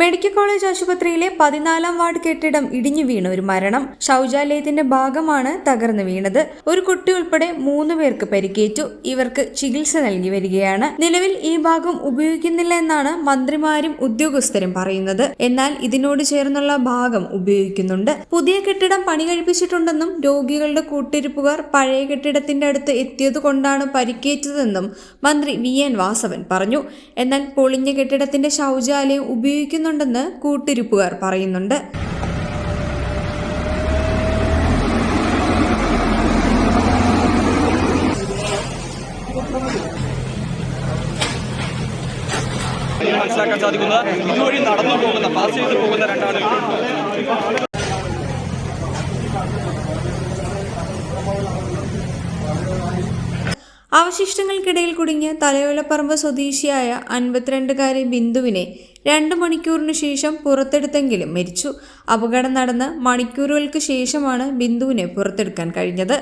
Medical college ആശുപത്രിയിലെ പതിനാലാം ward കെട്ടിടം ഇടിഞ്ഞു വീണ ഒരു മരണം ശൗചാലയത്തിന്റെ ഭാഗമാണ് തകർന്നു വീണത്. ഒരു കുട്ടി ഉൾപ്പെടെ മൂന്ന് പേർക്ക് പരിക്കേറ്റു. ഇവർക്ക് ചികിത്സ നൽകി വരികയാണ്. നിലവിൽ ഈ ഭാഗം ഉപയോഗിക്കുന്നില്ല എന്നാണ് മന്ത്രിമാരും ഉദ്യോഗസ്ഥരും പറയുന്നത്. എന്നാൽ ഇതിനോട് ചേർന്നുള്ള ഭാഗം ഉപയോഗിക്കുന്നുണ്ട്. പുതിയ കെട്ടിടം പണി കഴിപ്പിച്ചിട്ടുണ്ടെന്നും രോഗികളുടെ കൂട്ടിരിപ്പുകാർ പഴയ കെട്ടിടത്തിന്റെ അടുത്ത് എത്തിയതുകൊണ്ടാണ് പരിക്കേറ്റതെന്നും മന്ത്രി വി എൻ വാസവൻ പറഞ്ഞു. എന്നാൽ പൊളിഞ്ഞ കെട്ടിടത്തിന്റെ ശൗചാലയം ഉപയോഗിക്കുന്നുണ്ടെന്ന് കൂട്ടിരിപ്പുകാർ പറയുന്നുണ്ട്. മനസ്സിലാക്കാൻ സാധിക്കുന്നത് ഇതുവഴി നടന്നു പോകുന്ന പാസ് ചെയ്ത് പോകുന്ന രണ്ടാളുകൾ. അവശിഷ്ടങ്ങൾക്കിടയിൽ കുടുങ്ങിയ തലയോലപ്പറമ്പ് സ്വദേശിയായ അൻപത്തിരണ്ടുകാരി ബിന്ദുവിനെ രണ്ട് മണിക്കൂറിനു ശേഷം പുറത്തെടുത്തെങ്കിലും മരിച്ചു. അപകടം നടന്ന് മണിക്കൂറുകൾക്ക് ശേഷമാണ് ബിന്ദുവിനെ പുറത്തെടുക്കാൻ കഴിഞ്ഞത്.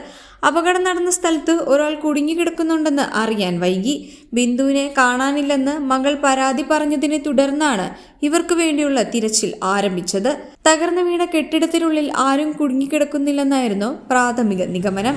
അപകടം നടന്ന സ്ഥലത്ത് ഒരാൾ കുടുങ്ങിക്കിടക്കുന്നുണ്ടെന്ന് അറിയാൻ വൈകി. ബിന്ദുവിനെ കാണാനില്ലെന്ന് മകൾ പരാതി പറഞ്ഞതിനെ തുടർന്നാണ് ഇവർക്ക് വേണ്ടിയുള്ള തിരച്ചിൽ ആരംഭിച്ചത്. തകർന്നു വീണ കെട്ടിടത്തിനുള്ളിൽ ആരും കുടുങ്ങിക്കിടക്കുന്നില്ലെന്നായിരുന്നു പ്രാഥമിക നിഗമനം.